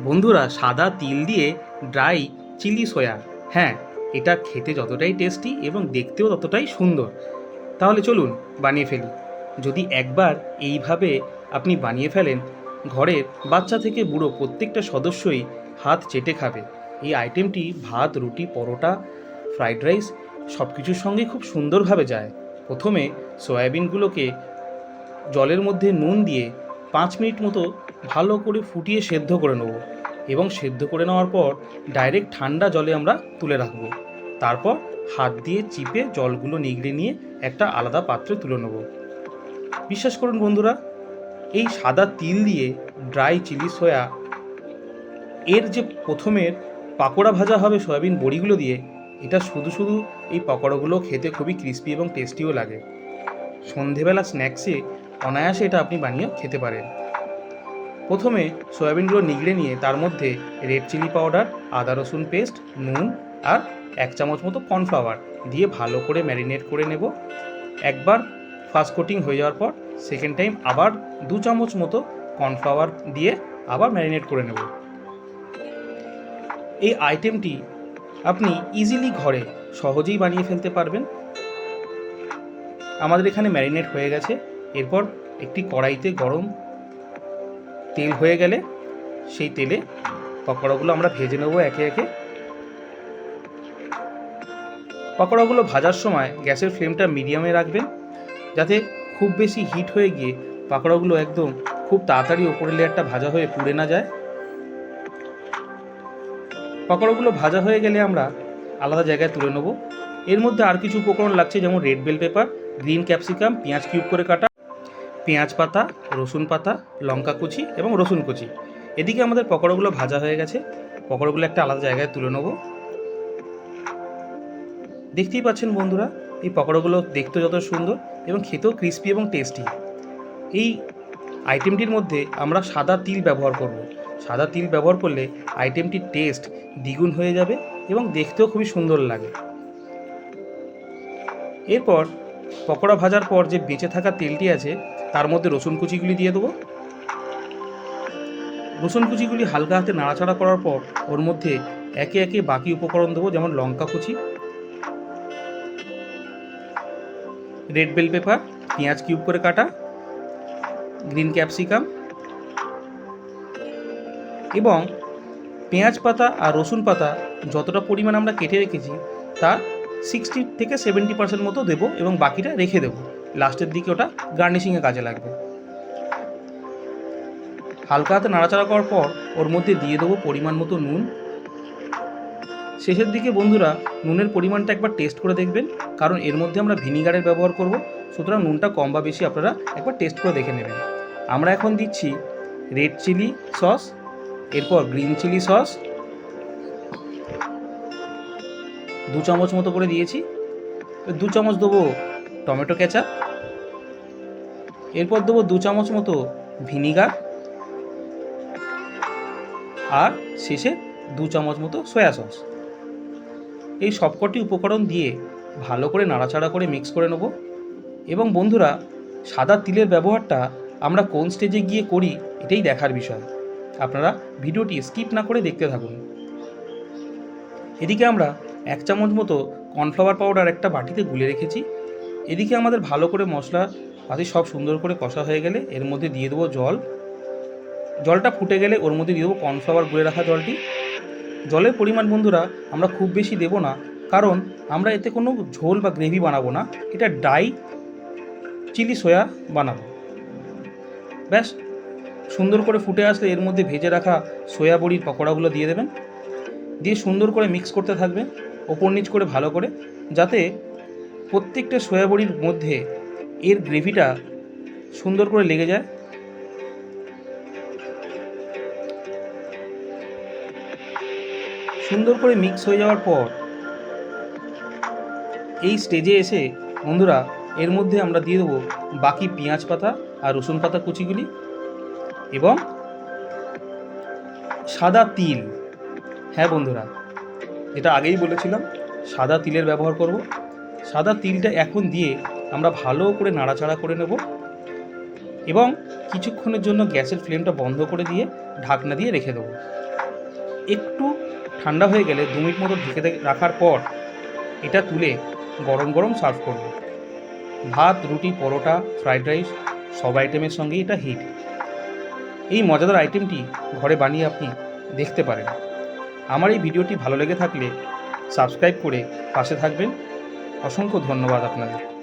বন্ধুরা, সাদা তিল দিয়ে ড্রাই চিলি সয়া হ্যাঁ এটা খেতে যতটাই টেস্টি এবং দেখতেও ততটাই সুন্দর। তাহলে চলুন বানিয়ে ফেলি। যদি একবার এইভাবে আপনি বানিয়ে ফেলেন, ঘরের বাচ্চা থেকে বুড়ো প্রত্যেকটা সদস্যই হাত চেটে খাবে। এই আইটেমটি ভাত, রুটি, পরোটা ফ্রাইড রাইস সব কিছুর সঙ্গে খুব সুন্দরভাবে যায়। প্রথমে সয়াবিনগুলোকে জলের মধ্যে নুন দিয়ে পাঁচ মিনিট মতো ভালো করে ফুটিয়ে সেদ্ধ করে নেব এবং সেদ্ধ করে নেওয়ার পর ডাইরেক্ট ঠান্ডা জলে আমরা তুলে রাখব। তারপর হাত দিয়ে চিপে জলগুলো নিগড়ে নিয়ে একটা আলাদা পাত্রে তুলে নেব। বিশ্বাস করুন বন্ধুরা, এই সাদা তিল দিয়ে ড্রাই চিলি সয়া এর যে প্রথমের পাকোড়া ভাজা হবে সয়াবিন বড়িগুলো দিয়ে, এটা শুধু শুধু এই পকোড়াগুলো খেতে খুবই ক্রিস্পি এবং টেস্টিও লাগে। সন্ধেবেলা স্ন্যাক্সে অনায়াসে এটা আপনি বানিয়ে খেতে পারেন। প্রথমে সয়াবিনগুলো নিগড়ে নিয়ে তার মধ্যে রেড চিলি পাউডার, আদা রসুন পেস্ট, নুন আর এক চামচ মতো কর্নফ্লাওয়ার দিয়ে ভালো করে ম্যারিনেট করে নেব। একবার ফার্স্ট কোটিং হয়ে যাওয়ার পর সেকেন্ড টাইম আবার দু চামচ মতো কর্নফ্লাওয়ার দিয়ে আবার ম্যারিনেট করে নেব। এই আইটেমটি আপনি ইজিলি ঘরে সহজেই বানিয়ে ফেলতে পারবেন। আমাদের এখানে ম্যারিনেট হয়ে গেছে। এরপর একটি কড়াইতে গরম তেল হয়ে গেলে সেই তেলে পকোড়াগুলো আমরা ভেজে নেব একে একে। পকোড়াগুলো ভাজার সময় গ্যাসের ফ্লেমটা মিডিয়ামে রাখবেন, যাতে খুব বেশি হিট হয়ে গিয়ে পাকোড়াগুলো একদম খুব তাড়াতাড়ি ওপরের লেয়ারটা ভাজা হয়ে পুড়ে না যায়। পকোড়াগুলো ভাজা হয়ে গেলে আমরা আলাদা জায়গায় তুলে নেব। এর মধ্যে আর কিছু উপকরণ লাগছে, যেমন red bell pepper, green capsicum, পেঁয়াজ কিউব করে কাটা পেঁয়াজ পাতা, রসুন পাতা, লঙ্কা কুচি এবং রসুন কুচি। এদিকে আমাদের পকোড়াগুলো ভাজা হয়ে গেছে। পকোড়াগুলো একটা আলাদা জায়গায় তুলে নেব। দেখতেই পাচ্ছেন বন্ধুরা, এই পকোড়াগুলো দেখতে যত সুন্দর এবং খেতেও ক্রিস্পি এবং টেস্টি এই আইটেমটির মধ্যে আমরা সাদা তিল ব্যবহার করব। সাদা তিল ব্যবহার করলে আইটেমটির টেস্ট দ্বিগুণ হয়ে যাবে এবং দেখতেও খুবই সুন্দর লাগে। এরপর পকোড়া ভাজার পর যে বেঁচে থাকা তেলটি আছে, তার মধ্যে রসুন কুচিগুলি দিয়ে দেবো। রসুন কুচিগুলি হালকা হাতে নাড়াচাড়া করার পর, ওর মধ্যে একে একে বাকি উপকরণ দেবো, যেমন লঙ্কা কুচি, রেড বেল পেপার, পেঁয়াজ কিউব করে কাটা, গ্রিন ক্যাপসিকাম এবং পেঁয়াজ পাতা আর রসুন পাতা যতটা পরিমাণ আমরা কেটে রেখেছি, তার সিক্সটি থেকে সেভেন্টি পার্সেন্ট মতো দেবো এবং বাকিটা রেখে দেবো। লাস্টের দিকে ওটা গার্নিশিংয়ে কাজে লাগবে। হালকা হাতে নাড়াচাড়া করার পর ওর মধ্যে দিয়ে দেবো পরিমাণ মতো নুন। শেষের দিকে বন্ধুরা, নুনের পরিমাণটা একবার টেস্ট করে দেখবেন, কারণ এর মধ্যে আমরা ভিনিগারের ব্যবহার করব। সুতরাং নুনটা কম বা বেশি আপনারা একবার টেস্ট করে দেখে নেবেন। আমরা এখন দিচ্ছি রেড চিলি সস এরপর গ্রিন চিলি সস দু চামচ মতো করে দিয়েছি। দু চামচ দেবো টমেটো কেচাপ। এরপর দেবো দু চামচ মতো ভিনিগার। আর শেষে দু চামচ মতো সয়া সস। এই সবকটি উপকরণ দিয়ে ভালো করে নাড়াচাড়া করে মিক্স করে নেব। এবং বন্ধুরা, সাদা তিলের ব্যবহারটা আমরা কোন স্টেজে গিয়ে করি এটাই দেখার বিষয়। আপনারা ভিডিওটি স্কিপ না করে দেখতে থাকুন। এদিকে আমরা এক চামচ মতো কর্নফ্লাওয়ার পাউডার একটা বাটিতে গুলে রেখেছি। এদিকে আমাদের ভালো করে মশলা পাতি সব সুন্দর করে কষা হয়ে গেলে এর মধ্যে দিয়ে দেবো জল। জলটা ফুটে গেলে ওর মধ্যে দিয়ে দেবো কর্নফ্লাওয়ার গুলে রাখা জলটি। জলের পরিমাণ বন্ধুরা আমরা খুব বেশি দেব না, কারণ আমরা এতে কোনো ঝোল বা গ্রেভি বানাবো না। এটা ডাই চিলি সয়া বানাবো। ব্যাস, সুন্দর করে ফুটে আসলে এর মধ্যে ভেজে রাখা সয়া বড়ির পকোড়াগুলো দিয়ে দেবেন। দিয়ে সুন্দর করে মিক্স করতে থাকবেন ওপর নিচ করে ভালো করে, যাতে প্রত্যেকটা সয়া বড়ির মধ্যে এর গ্রেভিটা সুন্দর করে লেগে যায়। সুন্দর করে মিক্স হয়ে যাওয়ার পর এই স্টেজে এসে বন্ধুরা, এর মধ্যে আমরা দিয়ে দেবো বাকি পেঁয়াজ পাতা আর রসুন পাতা কুচিগুলি এবং সাদা তিল। হ্যাঁ বন্ধুরা। যেটা আগেই বলেছিলাম, সাদা তিলের ব্যবহার করব। সাদা তিলটা এখন দিয়ে আমরা ভালো করে নাড়াচাড়া করে নেব এবং কিছুক্ষণের জন্য গ্যাসের ফ্লেমটা বন্ধ করে দিয়ে ঢাকনা দিয়ে রেখে দেবো। একটু ঠান্ডা হয়ে গেলে দু মিনিট মতো ঢেকে রাখার পর এটা তুলে গরম গরম সার্ভ করব। ভাত, রুটি, পরোটা, ফ্রাইড রাইস সব আইটেমের সঙ্গেই এটা হিট। এই মজাদার আইটেমটি ঘরে বানিয়ে আপনি দেখতে পারেন। আমার এই ভিডিওটি ভালো লেগে থাকলে সাবস্ক্রাইব করে পাশে থাকবেন। অসংখ্য ধন্যবাদ আপনাদের।